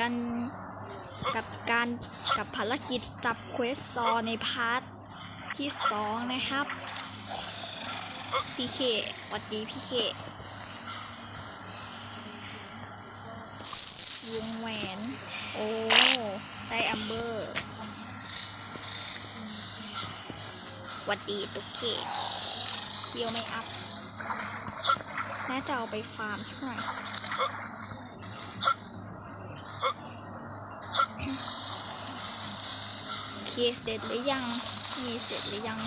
กันกับการกับภารกิจจับเควสซอในพาร์ทที่สองนะครับ พี่เคสวัสดีพี่เควงแหวน โอ้ ได้แอมเบอร์หวัดดีตุ๊กเคเดียวไม่อัพ น่าจะเอาไปฟาร์มสักหน่อย โอ เคเสร็จหรือยังมีเสร็จหรือยัง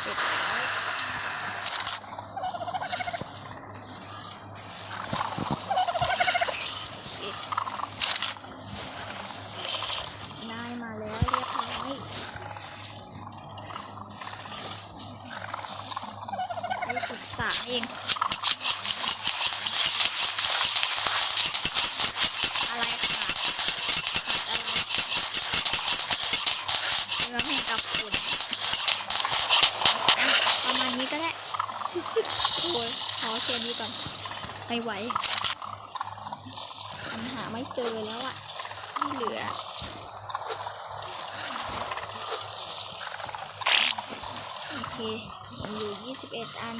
เสร็จแล้วเอ๊ะได้มาแล้วเรียบร้อยไปศึกษาเอง อะไรค่ะขาดอะไรเรื่องให้กับคุณอะประมาณนี้ก็ได้ โอ้ยขอแค่นี้ก่อนไม่ไหวปัญหาไม่เจอแล้วอะที่เหลือโอเคมีอยู่21อัน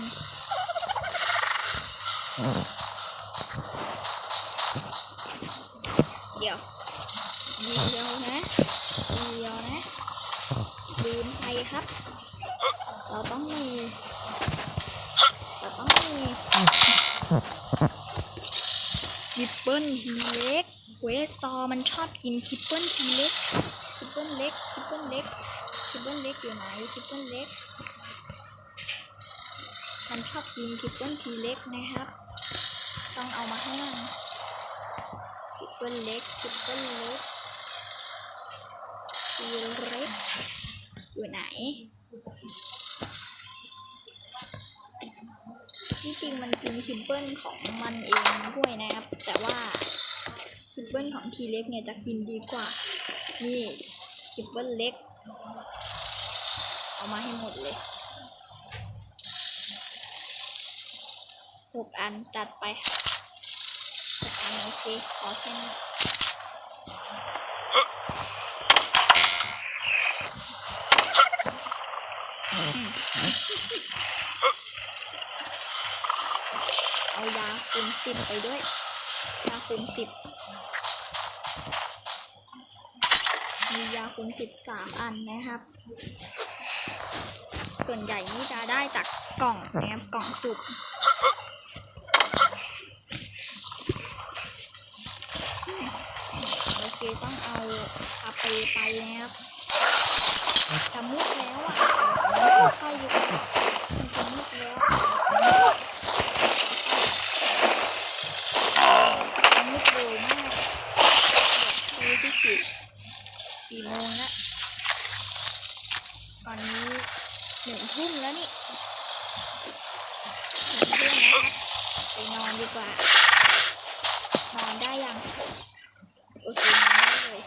เดี๋ยวเดียวนะเดียวนะลืมไปครับ เราต้องมี คิปเปิลทีเล็กเวสซอมันชอบกินคิปเปิลทีเล็กคิปเปิลเล็กคิปเปิลเล็กคิปเปิลเล็กอยู่ไหนคิปเปิลเล็ก มันชอบกินคิปเปิลทีเล็กนะครับ ต้องเอามาให้มันคิปเปิลเล็กคิปเปิลเล็กทีเล็กอยู่ไหน ริงมันกินคิมเปิลของมันเองด้วยนะครับ แต่ว่าคิมเปิลของทีเล็กเนี่ยจะกินดีกว่า นี่คิมเปิลเล็ก เอามาให้หมดเลยหกอันจัดไปหกอันโอเคขอแค่นี้ เอายาคูณ สิบไปด้วยยาคูณสิบมียาคูณสิบสามอันนะครับ ส่วนใหญ่นี่จะได้จากกล่องนะครับกล่องสุกโอเคต้องเอาอาเปไปนะครับจะมืดแล้วอะเข้าอยู่มันจะมืดแล้ว มืดเร็วมากเดี๋ยวดูสิกี่กี่โมงละตอนนี้หนึ่งทุ่มแล้วนี่หนึ่งทุ่มนะครับไปนอนดีกว่า นอนได้ยัง โอเคนอนได้เลย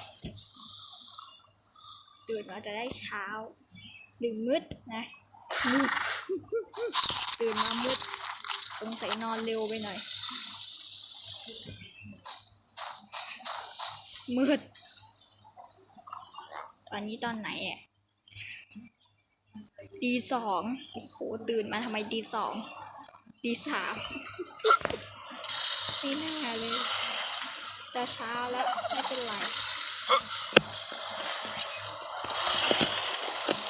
ตื่นมาจะได้เช้า หรือมืดนะมืดตื่นมามืดสงสัยนอนเร็วไปหน่อย มืด ตอนนี้ตอนไหนอะตีสองโอ้โหตื่นมาทำไมตีสองตีสามไม่น่าเลยจะเช้าแล้ว ไม่เป็นไร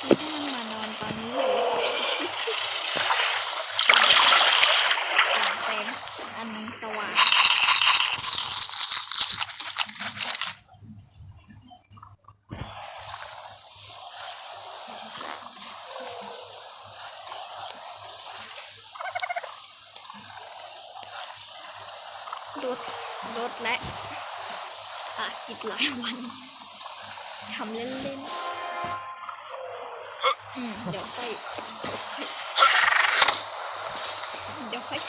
ไม่น่ามานอนตอนนี้เลยแสงอันสว่าง ลดลดและอะกิจหลายวันทำเล่นๆอืมเดี๋ยวค่อยเดี๋ยวค่อย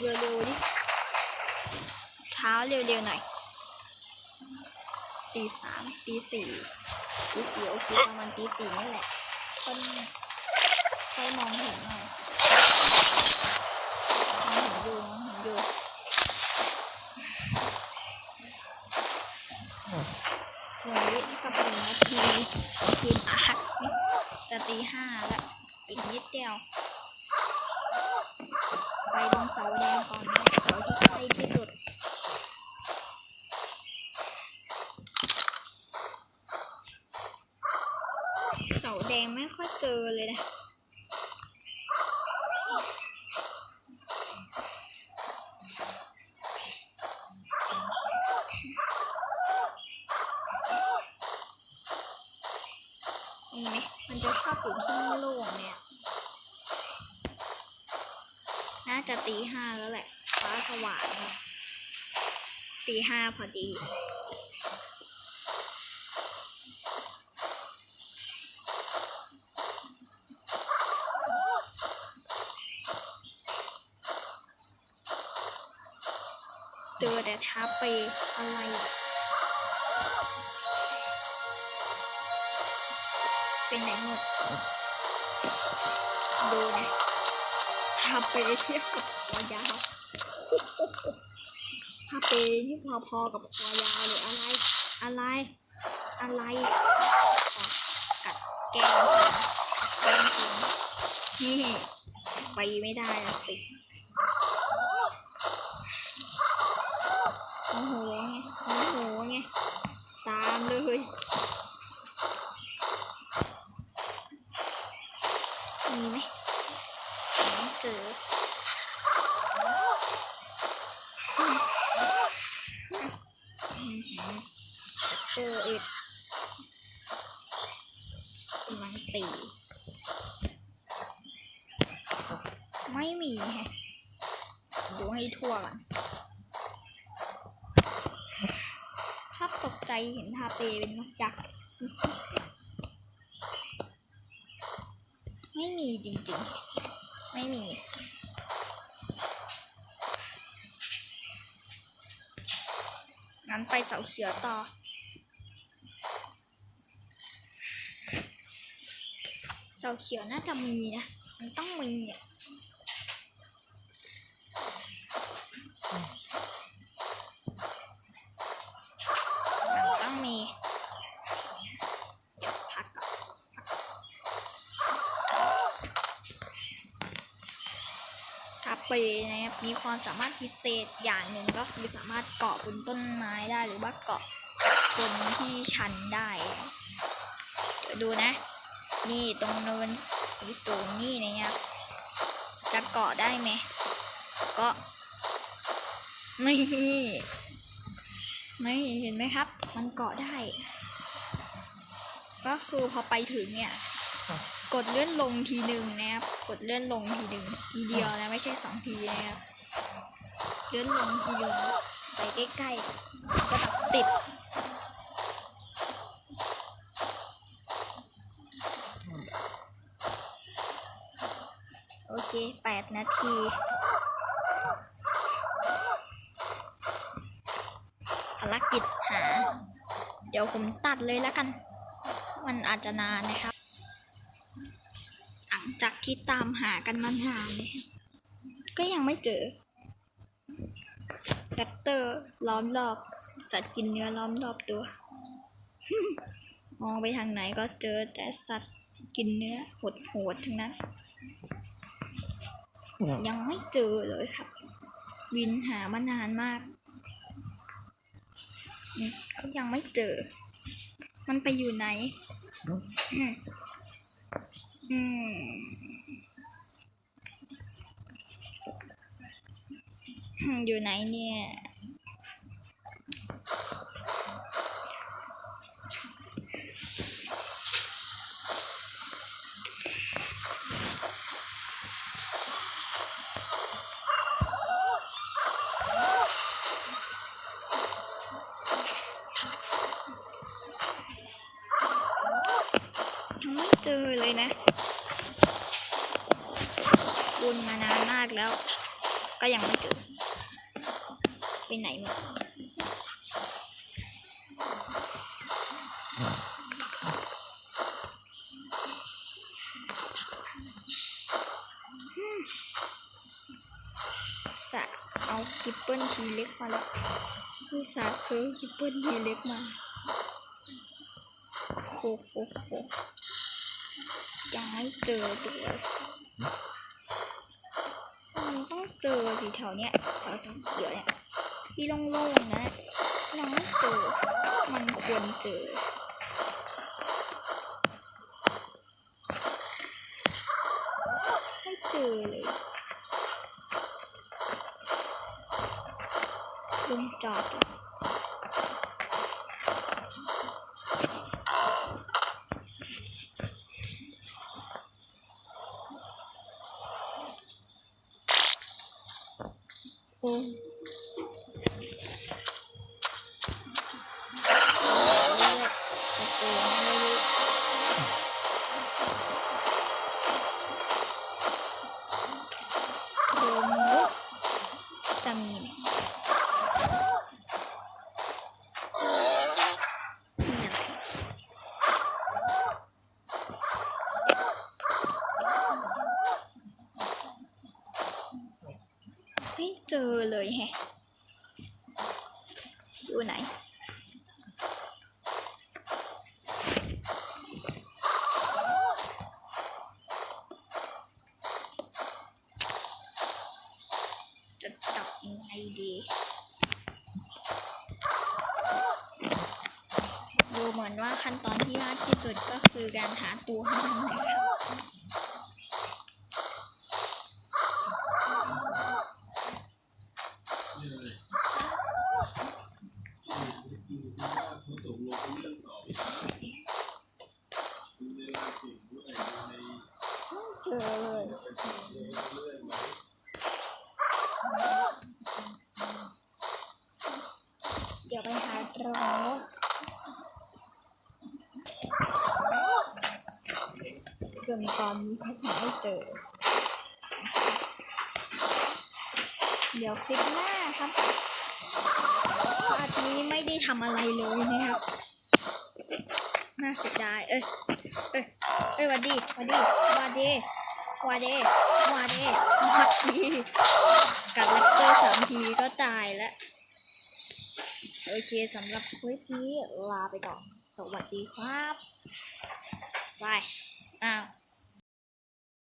เร็วๆดิเช้าเร็วๆหน่อยตีสามตีสี่ตีสี่โอเคประมาณตีสี่นี่แหละคน ค่อยมองเห็นหน่อย ไปตรงเสาแดงก่อนนะเสาที่ใกล้ที่สุด เสาแดงไม่ค่อยเจอเลยนะ นี่ไหมมัน จะชอบอยู่ที่โล่งเนี่ย น่าจะตีห้าแล้วแหละฟ้าสว่างแล้วตีห้าพอดีเจอแต่ท้าเปอะไราเปเทียบกับคอยาวทาเปที่พอๆกับคอยาวหรืออะไร อะไร อะไรกัดแก้มแก้มจริงนี่ไปไม่ได้ละสิ ออีกกำลังตี ไม่มีแฮะดูให้ทั่วก่อนชอบตกใจเห็นทาเปเป็นนกยักษ์ไม่มีจริงๆ ไม่มีงั้นไปเสาเขียวต่อ เสาเขียวน่าจะมีนะ มันต้องมีอะมันต้องมีเดี๋ยวพักขับเปนะครับมีความสามารถพิเศษอย่างหนึ่งก็คือสามารถเกาะบนต้นไม้ได้หรือว่าเกาะบนที่ชันได้ เดี๋ยวดูนะ นี่ตรงเนินสูงๆนี่นะครับจะเกาะได้ไหมเก็ไม่ไม่เห็นไหมครับ มันเกาะได้ ก็คือพอไปถึงเนี่ย กดเลื่อนลงทีหนึ่งนะครับกดเลื่อนลงทีหนึ่งทีเดียวนะไม่ใช่สองทีนะครับเลื่อนลงทีหนึ่งไปใกล้ๆก็แบบติด โอ เคแปดนาทีภารกิจหา เดี๋ยวผมตัดเลยแล้วกัน มันอาจจะนานนะครับ หลังจากที่ตามหากันมานานเลยก็ยังไม่เจอแรปเตอร์ล้อมรอบ สัตว์กินเนื้อล้อมรอบตัว มองไปทางไหนก็เจอแต่สัตว์กินเนื้อโหดๆทั้งนั้น ยังไม่เจอเลยครับวินหามานานมาก ก็ยังไม่เจอ มันไปอยู่ไหน อืมอยู่ไหนเนี่ย ก็ยังไม่เจอไปไหนหมดสะเอากิปเปิลทีเล็กมาแล้วนี่สาซื้อกิปเปิลทีเล็กมาโอ้โหโหยังไม่เจอตัว เจอสีแถวเนี้ยแถวสีเขียวเนี่ยที่โล่งๆนะน้องเจอ มันควรเจอไม่เจอเลยลุงจอด อ เจอเลยแฮะอยู่ไหนจะจับยังไงดีดูเหมือนว่าขั้นตอนที่ยากที่สุดก็คือการหาตัวให้มันนะครั เจอเลยเดี๋ยวไปหาตรงโน้นจนตอนนี้ก็ยังไม่เจอ เดี๋ยวคลิปหน้าครับพาร์นี้ไม่ได้ทำอะไรเลยนะครับ น่าเสียดาย เอ้ย เอ้ย เอ้ยวัดดีวัดดีวัดดีวัดดีวัดดีวัดดีกัดแรปเตอร์สามทีก็ตายแล้วโอเคสำหรับคลิปนี้ลาไปก่อน สวัสดีครับบายอ้าว